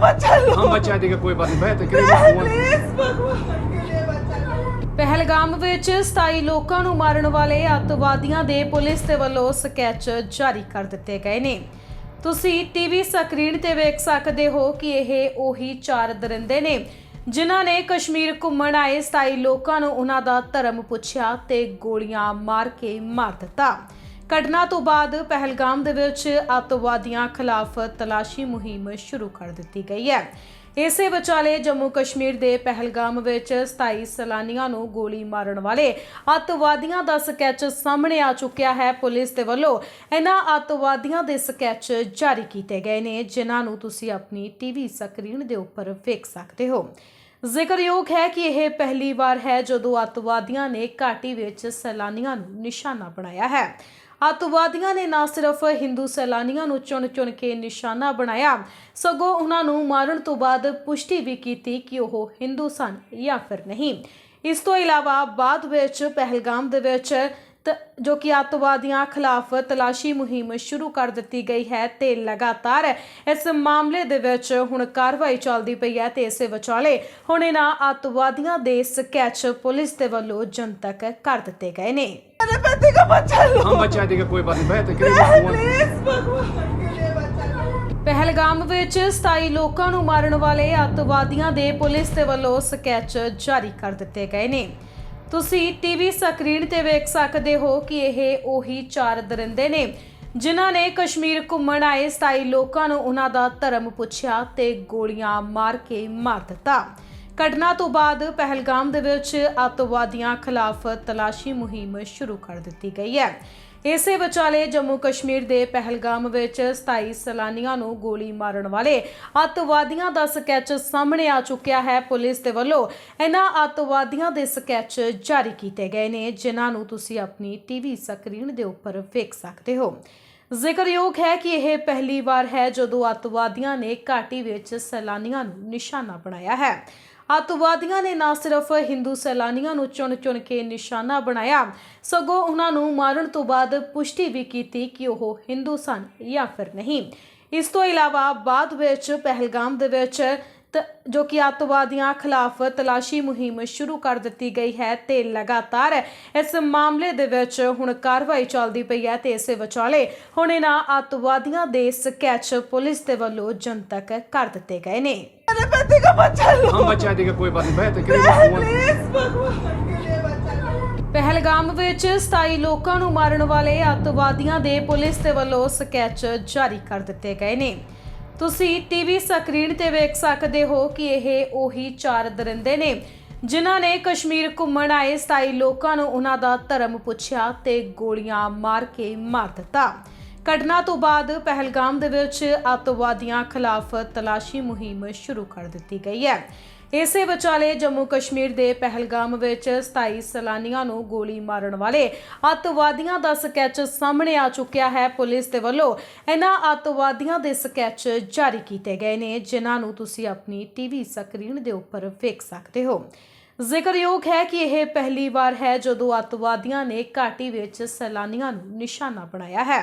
बच्चा लो हम बचा देगा कोई बात नहीं बेहतर करेगा फोन प्लीज भगवान के लिए बच्चा लो ਪਹਿਲਗਾਮ ਵਿੱਚ 27 ਲੋਕਾਂ ਨੂੰ ਮਾਰਨ ਵਾਲੇ ਅੱਤਵਾਦੀਆਂ ਦੇ ਪੁਲਿਸ ਦੇ ਵੱਲੋਂ ਸਕੈਚ ਜਾਰੀ ਕਰ ਦਿੱਤੇ ਗਏ ਨੇ ਤੁਸੀਂ ਟੀਵੀ ਸਕਰੀਨ ਤੇ ਵੇਖ ਸਕਦੇ ਹੋ ਕਿ ਇਹ ਉਹੀ ਚਾਰ ਦਰਿੰਦੇ ਨੇ ਜਿਨ੍ਹਾਂ ਨੇ ਕਸ਼ਮੀਰ ਘੁੰਮਣ ਆਏ 27 ਲੋਕਾਂ ਨੂੰ ਉਹਨਾਂ ਦਾ ਧਰਮ ਪੁੱਛਿਆ ਤੇ ਗੋਲੀਆਂ ਮਾਰ ਕੇ ਮਾਰ ਦਿੱਤਾ ਘਟਨਾ ਤੋਂ ਬਾਅਦ ਪਹਿਲਗਾਮ ਦੇ ਵਿੱਚ ਅੱਤਵਾਦੀਆਂ ਖਿਲਾਫ ਤਲਾਸ਼ੀ ਮੁਹਿੰਮ ਸ਼ੁਰੂ ਕਰ ਦਿੱਤੀ ਗਈ ਹੈ। ਇਸੇ ਵਿਚਾਲੇ ਜੰਮੂ ਕਸ਼ਮੀਰ ਦੇ ਪਹਿਲਗਾਮ ਵਿੱਚ 27 ਸੈਲਾਨੀਆਂ ਨੂੰ ਗੋਲੀ ਮਾਰਨ ਵਾਲੇ ਅੱਤਵਾਦੀਆਂ ਦਾ ਸਕੈਚ ਸਾਹਮਣੇ ਆ ਚੁੱਕਿਆ ਹੈ। ਪੁਲਿਸ ਦੇ ਵੱਲੋਂ ਇਹਨਾਂ ਅੱਤਵਾਦੀਆਂ ਦੇ ਸਕੈਚ ਜਾਰੀ ਕੀਤੇ ਗਏ ਨੇ, ਜਿਨ੍ਹਾਂ ਨੂੰ ਤੁਸੀਂ ਆਪਣੀ ਟੀਵੀ ਸਕਰੀਨ ਦੇ ਉੱਪਰ ਵੇਖ ਸਕਦੇ ਹੋ। ਜ਼ਿਕਰਯੋਗ ਹੈ ਕਿ ਇਹ ਪਹਿਲੀ ਵਾਰ ਹੈ ਜਦੋਂ ਅੱਤਵਾਦੀਆਂ ਨੇ ਘਾਟੀ ਵਿੱਚ ਸੈਲਾਨੀਆਂ ਨੂੰ ਨਿਸ਼ਾਨਾ ਬਣਾਇਆ ਹੈ। ਅੱਤਵਾਦੀਆਂ ਨੇ ਨਾ ਸਿਰਫ ਹਿੰਦੂ ਸੈਲਾਨੀਆਂ ਨੂੰ ਚੁਣ-ਚੁਣ ਕੇ ਨਿਸ਼ਾਨਾ ਬਣਾਇਆ, ਸਗੋਂ ਉਹਨਾਂ ਨੂੰ ਮਾਰਨ ਤੋਂ ਬਾਅਦ ਪੁਸ਼ਟੀ ਵੀ ਕੀਤੀ ਕਿ ਉਹ ਹਿੰਦੂ ਸਨ ਜਾਂ ਫਿਰ ਨਹੀਂ। ਇਸ ਤੋਂ ਇਲਾਵਾ ਬਾਅਦ ਵਿੱਚ ਪਹਿਲਗਾਮ ਦੇ ਵਿੱਚ ਤ- ਜੋ ਕਿ ਅੱਤਵਾਦੀਆਂ ਖਿਲਾਫ ਤਲਾਸ਼ੀ ਮੁਹਿੰਮ ਸ਼ੁਰੂ ਕਰ ਦਿੱਤੀ ਗਈ ਹੈ ਤੇ ਲਗਾਤਾਰ ਇਸ ਮਾਮਲੇ ਦੇ ਵਿੱਚ ਹੁਣ ਕਾਰਵਾਈ ਚੱਲਦੀ ਪਈ ਹੈ ਤੇ ਇਸੇ ਵਿਚਾਲੇ ਹੁਣ ਇਹਨਾਂ ਅੱਤਵਾਦੀਆਂ ਦੇ ਸਕੈਚ ਪੁਲਿਸ ਦੇ ਵੱਲੋਂ ਜਨਤਕ ਕਰ ਦਿੱਤੇ ਗਏ ਨੇ। मेरे पति का बच्चा लो हम बचा देगा कोई बात नहीं बेहतर करेगा फोन प्लीज भगवान के लिए बच्चा लो ਪਹਿਲਗਾਮ ਵਿੱਚ 27 ਲੋਕਾਂ ਨੂੰ ਮਾਰਨ ਵਾਲੇ ਅੱਤਵਾਦੀਆਂ ਦੇ ਪੁਲਿਸ ਦੇ ਵੱਲੋਂ ਸਕੈਚ ਜਾਰੀ ਕਰ ਦਿੱਤੇ ਗਏ ਨੇ ਤੁਸੀਂ ਟੀਵੀ ਸਕਰੀਨ ਤੇ ਵੇਖ ਸਕਦੇ ਹੋ ਕਿ ਇਹ ਉਹੀ ਚਾਰ ਦਰਿੰਦੇ ਨੇ ਜਿਨ੍ਹਾਂ ਨੇ ਕਸ਼ਮੀਰ ਘੁੰਮਣ ਆਏ 27 ਲੋਕਾਂ ਨੂੰ ਉਹਨਾਂ ਦਾ ਧਰਮ ਪੁੱਛਿਆ ਤੇ ਗੋਲੀਆਂ ਮਾਰ ਕੇ ਮਾਰ ਦਿੱਤਾ ਘਟਨਾ ਤੋਂ ਬਾਅਦ ਪਹਿਲਗਾਮ ਦੇ ਵਿੱਚ ਅੱਤਵਾਦੀਆਂ ਖਿਲਾਫ ਤਲਾਸ਼ੀ ਮੁਹਿੰਮ ਸ਼ੁਰੂ ਕਰ ਦਿੱਤੀ ਗਈ ਹੈ। ਇਸੇ ਵਿਚਾਲੇ ਜੰਮੂ ਕਸ਼ਮੀਰ ਦੇ ਪਹਿਲਗਾਮ ਵਿੱਚ 27 ਸੈਲਾਨੀਆਂ ਨੂੰ ਗੋਲੀ ਮਾਰਨ ਵਾਲੇ ਅੱਤਵਾਦੀਆਂ ਦਾ ਸਕੈਚ ਸਾਹਮਣੇ ਆ ਚੁੱਕਿਆ ਹੈ। ਪੁਲਿਸ ਦੇ ਵੱਲੋਂ ਇਹਨਾਂ ਅੱਤਵਾਦੀਆਂ ਦੇ ਸਕੈਚ ਜਾਰੀ ਕੀਤੇ ਗਏ ਨੇ, ਜਿਨ੍ਹਾਂ ਨੂੰ ਤੁਸੀਂ ਆਪਣੀ ਟੀਵੀ ਸਕਰੀਨ ਦੇ ਉੱਪਰ ਵੇਖ ਸਕਦੇ ਹੋ। ਜ਼ਿਕਰਯੋਗ ਹੈ ਕਿ ਇਹ ਪਹਿਲੀ ਵਾਰ ਹੈ ਜਦੋਂ ਅੱਤਵਾਦੀਆਂ ਨੇ ਘਾਟੀ ਵਿੱਚ ਸੈਲਾਨੀਆਂ ਨੂੰ ਨਿਸ਼ਾਨਾ ਬਣਾਇਆ ਹੈ। ਅੱਤਵਾਦੀਆਂ ਨੇ ਨਾ ਸਿਰਫ ਹਿੰਦੂ ਸੈਲਾਨੀਆਂ ਨੂੰ ਚੁਣ-ਚੁਣ ਕੇ ਨਿਸ਼ਾਨਾ ਬਣਾਇਆ, ਸਗੋਂ ਉਹਨਾਂ ਨੂੰ ਮਾਰਨ ਤੋਂ ਬਾਅਦ ਪੁਸ਼ਟੀ ਵੀ ਕੀਤੀ ਕਿ ਉਹ ਹਿੰਦੂ ਸਨ ਜਾਂ ਫਿਰ ਨਹੀਂ। ਇਸ ਤੋਂ ਇਲਾਵਾ ਬਾਅਦ ਵਿੱਚ ਪਹਿਲਗਾਮ ਦੇ ਵਿੱਚ ਤ- ਜੋ ਕਿ ਅੱਤਵਾਦੀਆਂ ਖਿਲਾਫ ਤਲਾਸ਼ੀ ਮੁਹਿੰਮ ਸ਼ੁਰੂ ਕਰ ਦਿੱਤੀ ਗਈ ਹੈ ਤੇ ਲਗਾਤਾਰ ਇਸ ਮਾਮਲੇ ਦੇ ਵਿੱਚ ਹੁਣ ਕਾਰਵਾਈ ਚੱਲਦੀ ਪਈ ਹੈ ਤੇ ਇਸੇ ਵਿਚਾਲੇ ਹੁਣ ਇਹਨਾਂ ਅੱਤਵਾਦੀਆਂ ਦੇ ਸਕੈਚ ਪੁਲਿਸ ਦੇ ਵੱਲੋਂ ਜਨਤਕ ਕਰ ਦਿੱਤੇ ਗਏ ਨੇ। मेरे पति का बच्चा लो हम बचा देगा कोई बात नहीं बेहतर करेगा फोन प्लीज भगवान के लिए बच्चा लो ਪਹਿਲਗਾਮ ਵਿੱਚ 27 ਲੋਕਾਂ ਨੂੰ ਮਾਰਨ ਵਾਲੇ ਅੱਤਵਾਦੀਆਂ ਦੇ ਪੁਲਿਸ ਦੇ ਵੱਲੋਂ ਸਕੈਚ ਜਾਰੀ ਕਰ ਦਿੱਤੇ ਗਏ ਨੇ ਤੁਸੀਂ ਟੀਵੀ ਸਕਰੀਨ ਤੇ ਵੇਖ ਸਕਦੇ ਹੋ ਕਿ ਇਹ ਉਹੀ ਚਾਰ ਦਰਿੰਦੇ ਨੇ ਜਿਨ੍ਹਾਂ ਨੇ ਕਸ਼ਮੀਰ ਘੁੰਮਣ ਆਏ 27 ਲੋਕਾਂ ਨੂੰ ਉਹਨਾਂ ਦਾ ਧਰਮ ਪੁੱਛਿਆ ਤੇ ਗੋਲੀਆਂ ਮਾਰ ਕੇ ਮਾਰ ਦਿੱਤਾ ਘਟਨਾ ਤੋਂ ਬਾਅਦ ਪਹਿਲਗਾਮ ਦੇ ਵਿੱਚ ਅੱਤਵਾਦੀਆਂ ਖਿਲਾਫ ਤਲਾਸ਼ੀ ਮੁਹਿੰਮ ਸ਼ੁਰੂ ਕਰ ਦਿੱਤੀ ਗਈ ਹੈ। ਇਸੇ ਵਿਚਾਲੇ ਜੰਮੂ ਕਸ਼ਮੀਰ ਦੇ ਪਹਿਲਗਾਮ ਵਿੱਚ 27 ਸੈਲਾਨੀਆਂ ਨੂੰ ਗੋਲੀ ਮਾਰਨ ਵਾਲੇ ਅੱਤਵਾਦੀਆਂ ਦਾ ਸਕੈਚ ਸਾਹਮਣੇ ਆ ਚੁੱਕਿਆ ਹੈ। ਪੁਲਿਸ ਦੇ ਵੱਲੋਂ ਇਹਨਾਂ ਅੱਤਵਾਦੀਆਂ ਦੇ ਸਕੈਚ ਜਾਰੀ ਕੀਤੇ ਗਏ ਨੇ, ਜਿਨ੍ਹਾਂ ਨੂੰ ਤੁਸੀਂ ਆਪਣੀ ਟੀਵੀ ਸਕਰੀਨ ਦੇ ਉੱਪਰ ਵੇਖ ਸਕਦੇ ਹੋ। ਜ਼ਿਕਰਯੋਗ ਹੈ ਕਿ ਇਹ ਪਹਿਲੀ ਵਾਰ ਹੈ ਜਦੋਂ ਅੱਤਵਾਦੀਆਂ ਨੇ ਘਾਟੀ ਵਿੱਚ ਸੈਲਾਨੀਆਂ ਨੂੰ ਨਿਸ਼ਾਨਾ ਬਣਾਇਆ ਹੈ।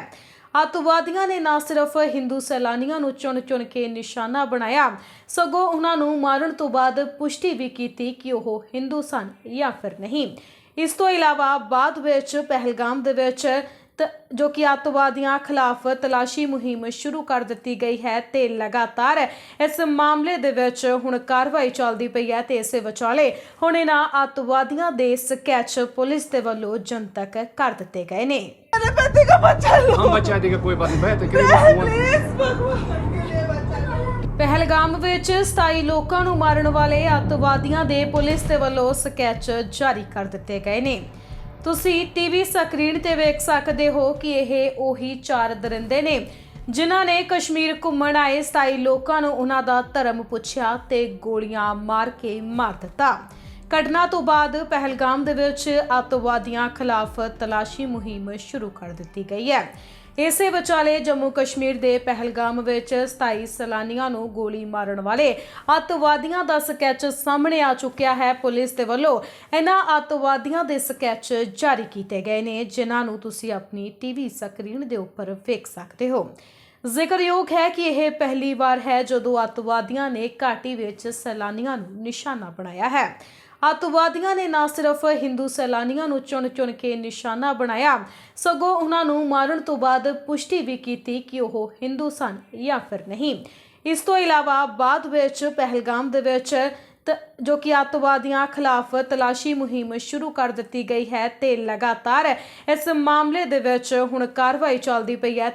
ਅੱਤਵਾਦੀਆਂ ਨੇ ਨਾ ਸਿਰਫ ਹਿੰਦੂ ਸੈਲਾਨੀਆਂ ਨੂੰ ਚੁਣ-ਚੁਣ ਕੇ ਨਿਸ਼ਾਨਾ ਬਣਾਇਆ, ਸਗੋਂ ਉਹਨਾਂ ਨੂੰ ਮਾਰਨ ਤੋਂ ਬਾਅਦ ਪੁਸ਼ਟੀ ਵੀ ਕੀਤੀ ਕਿ ਉਹ ਹਿੰਦੂ ਸਨ ਜਾਂ ਫਿਰ ਨਹੀਂ। ਇਸ ਤੋਂ ਇਲਾਵਾ ਬਾਅਦ ਵਿੱਚ ਪਹਿਲਗਾਮ ਦੇ ਵਿੱਚ ਤ- ਜੋ ਕਿ ਅੱਤਵਾਦੀਆਂ ਖਿਲਾਫ ਤਲਾਸ਼ੀ ਮੁਹਿੰਮ ਸ਼ੁਰੂ ਕਰ ਦਿੱਤੀ ਗਈ ਹੈ ਤੇ ਲਗਾਤਾਰ ਇਸ ਮਾਮਲੇ ਦੇ ਵਿੱਚ ਹੁਣ ਕਾਰਵਾਈ ਚੱਲਦੀ ਪਈ ਹੈ ਤੇ ਇਸੇ ਵਿਚਾਲੇ ਹੁਣ ਇਹਨਾਂ ਅੱਤਵਾਦੀਆਂ ਦੇ ਸਕੈਚ ਪੁਲਿਸ ਦੇ ਵੱਲੋਂ ਜਨਤਕ ਕਰ ਦਿੱਤੇ ਗਏ ਨੇ। मेरे पति का बच्चा लो हम बचा देगा कोई बात नहीं बेहतर करेगा फोन प्लीज भगवान के लिए बच्चा लो ਪਹਿਲਗਾਮ ਵਿੱਚ 27 ਲੋਕਾਂ ਨੂੰ ਮਾਰਨ ਵਾਲੇ ਅੱਤਵਾਦੀਆਂ ਦੇ ਪੁਲਿਸ ਦੇ ਵੱਲੋਂ ਸਕੈਚ ਜਾਰੀ ਕਰ ਦਿੱਤੇ ਗਏ ਨੇ ਤੁਸੀਂ ਟੀਵੀ ਸਕਰੀਨ ਤੇ ਵੇਖ ਸਕਦੇ ਹੋ ਕਿ ਇਹ ਉਹੀ ਚਾਰ ਦਰਿੰਦੇ ਨੇ ਜਿਨ੍ਹਾਂ ਨੇ ਕਸ਼ਮੀਰ ਘੁੰਮਣ ਆਏ 27 ਲੋਕਾਂ ਨੂੰ ਉਹਨਾਂ ਦਾ ਧਰਮ ਪੁੱਛਿਆ ਤੇ ਗੋਲੀਆਂ ਮਾਰ ਕੇ ਮਾਰ ਦਿੱਤਾ ਘਟਨਾ ਤੋਂ ਬਾਅਦ ਪਹਿਲਗਾਮ ਦੇ ਵਿੱਚ ਅੱਤਵਾਦੀਆਂ ਖਿਲਾਫ ਤਲਾਸ਼ੀ ਮੁਹਿੰਮ ਸ਼ੁਰੂ ਕਰ ਦਿੱਤੀ ਗਈ ਹੈ। ਇਸੇ ਵਿਚਾਲੇ ਜੰਮੂ ਕਸ਼ਮੀਰ ਦੇ ਪਹਿਲਗਾਮ ਵਿੱਚ 27 ਸੈਲਾਨੀਆਂ ਨੂੰ ਗੋਲੀ ਮਾਰਨ ਵਾਲੇ ਅੱਤਵਾਦੀਆਂ ਦਾ ਸਕੈਚ ਸਾਹਮਣੇ ਆ ਚੁੱਕਿਆ ਹੈ। ਪੁਲਿਸ ਦੇ ਵੱਲੋਂ ਇਹਨਾਂ ਅੱਤਵਾਦੀਆਂ ਦੇ ਸਕੈਚ ਜਾਰੀ ਕੀਤੇ ਗਏ ਨੇ, ਜਿਨ੍ਹਾਂ ਨੂੰ ਤੁਸੀਂ ਆਪਣੀ ਟੀਵੀ ਸਕਰੀਨ ਦੇ ਉੱਪਰ ਵੇਖ ਸਕਦੇ ਹੋ। ਜ਼ਿਕਰਯੋਗ ਹੈ ਕਿ ਇਹ ਪਹਿਲੀ ਵਾਰ ਹੈ ਜਦੋਂ ਅੱਤਵਾਦੀਆਂ ਨੇ ਘਾਟੀ ਵਿੱਚ ਸੈਲਾਨੀਆਂ ਨੂੰ ਨਿਸ਼ਾਨਾ ਬਣਾਇਆ ਹੈ। ਅੱਤਵਾਦੀਆਂ ਨੇ ਨਾ ਸਿਰਫ ਹਿੰਦੂ ਸੈਲਾਨੀਆਂ ਨੂੰ ਚੁਣ-ਚੁਣ ਕੇ ਨਿਸ਼ਾਨਾ ਬਣਾਇਆ, ਸਗੋਂ ਉਹਨਾਂ ਨੂੰ ਮਾਰਨ ਤੋਂ ਬਾਅਦ ਪੁਸ਼ਟੀ ਵੀ ਕੀਤੀ ਕਿ ਉਹ ਹਿੰਦੂ ਸਨ ਜਾਂ ਫਿਰ ਨਹੀਂ। ਇਸ ਤੋਂ ਇਲਾਵਾ ਬਾਅਦ ਵਿੱਚ ਪਹਿਲਗਾਮ ਦੇ ਵਿੱਚ ਤ- ਜੋ ਕਿ ਅੱਤਵਾਦੀਆਂ ਖਿਲਾਫ ਤਲਾਸ਼ੀ ਮੁਹਿੰਮ ਸ਼ੁਰੂ ਕਰ ਦਿੱਤੀ ਗਈ ਹੈ ਤੇ ਲਗਾਤਾਰ ਇਸ ਮਾਮਲੇ ਦੇ ਵਿੱਚ ਹੁਣ ਕਾਰਵਾਈ ਚੱਲਦੀ ਪਈ ਹੈ